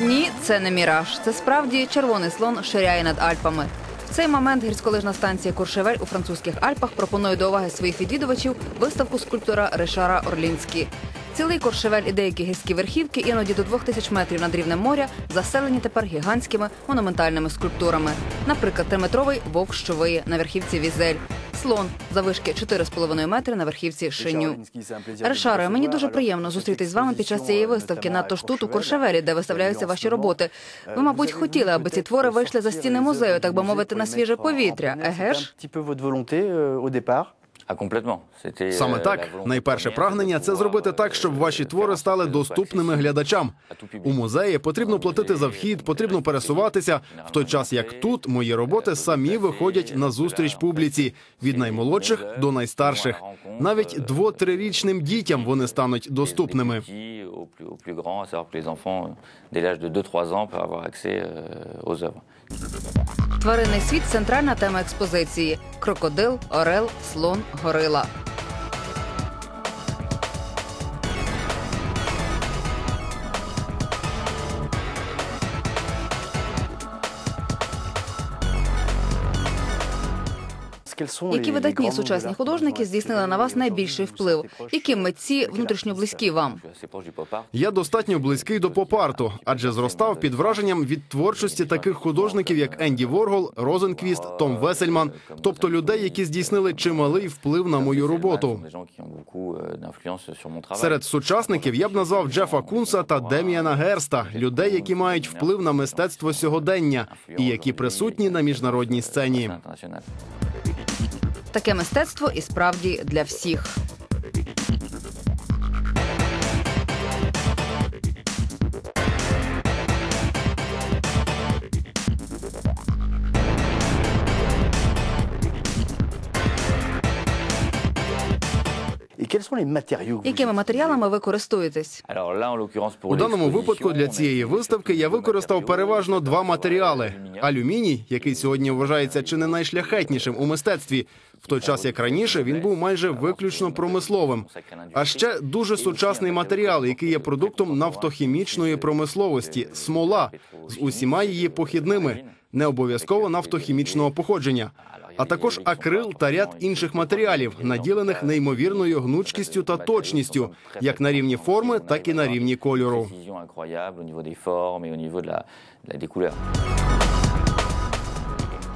Ні, це не міраж. Це справді червоний слон ширяє над Альпами. В цей момент гірськолижна станція Куршевель у французьких Альпах пропонує до уваги своїх відвідувачів виставку скульптора Ришара Орлінські. Цілий Куршевель і деякі гірські верхівки, іноді до двох тисяч метрів над рівнем моря, заселені тепер гігантськими монументальними скульптурами. Наприклад, триметровий вовк що виє на верхівці Візель, слон завишки 4,5 метри на верхівці Шиню. Рашаре, мені дуже приємно зустрітись з вами під час цієї виставки, надто ж тут у Куршевелі, де виставляються ваші роботи. Ви, мабуть, хотіли, аби ці твори вийшли за стіни музею, так би мовити, на свіже повітря. Еге ж? А. C'était, Саме euh, так, найперше прагнення це зробити так, щоб ваші твори стали доступними глядачам. У музеї потрібно платити за вхід, потрібно пересуватися. В той час як тут мої роботи самі виходять на зустріч публіці від наймолодших до найстарших. Навіть дво-трирічним дітям вони стануть доступними. Euh, de 2-3 ans, peuvent avoir accès euh, aux œuvres. Тваринний світ центральна тема експозиції: крокодил, орел, слон, горила. Які видатні сучасні художники здійснили на вас найбільший вплив? Які митці внутрішньо близькі вам? Я достатньо близький до поп-арту, адже зростав під враженням від творчості таких художників, як Енді Воргол, Розенквіст, Том Весельман, тобто людей, які здійснили чималий вплив на мою роботу. Серед сучасників я б назвав Джефа Кунса та Деміана Герста, людей, які мають вплив на мистецтво сьогодення і які присутні на міжнародній сцені. Таке мистецтво і справді для всіх. Якими матеріалами ви користуєтесь? У даному випадку для цієї виставки я використав переважно два матеріали: алюміній, який сьогодні вважається чи не найшляхетнішим у мистецтві, в той час як раніше він був майже виключно промисловим. А ще дуже сучасний матеріал, який є продуктом нафтохімічної промисловості смола. З усіма її похідними, не обов'язково нафтохімічного походження. А також акрил та ряд інших матеріалів, наділених неймовірною гнучкістю та точністю, як на рівні форми, так і на рівні кольору.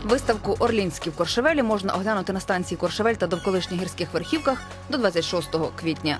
Виставку Орлінські в Коршевелі можна оглянути на станції Коршевель та довколишніх гірських верхівках до 26 квітня.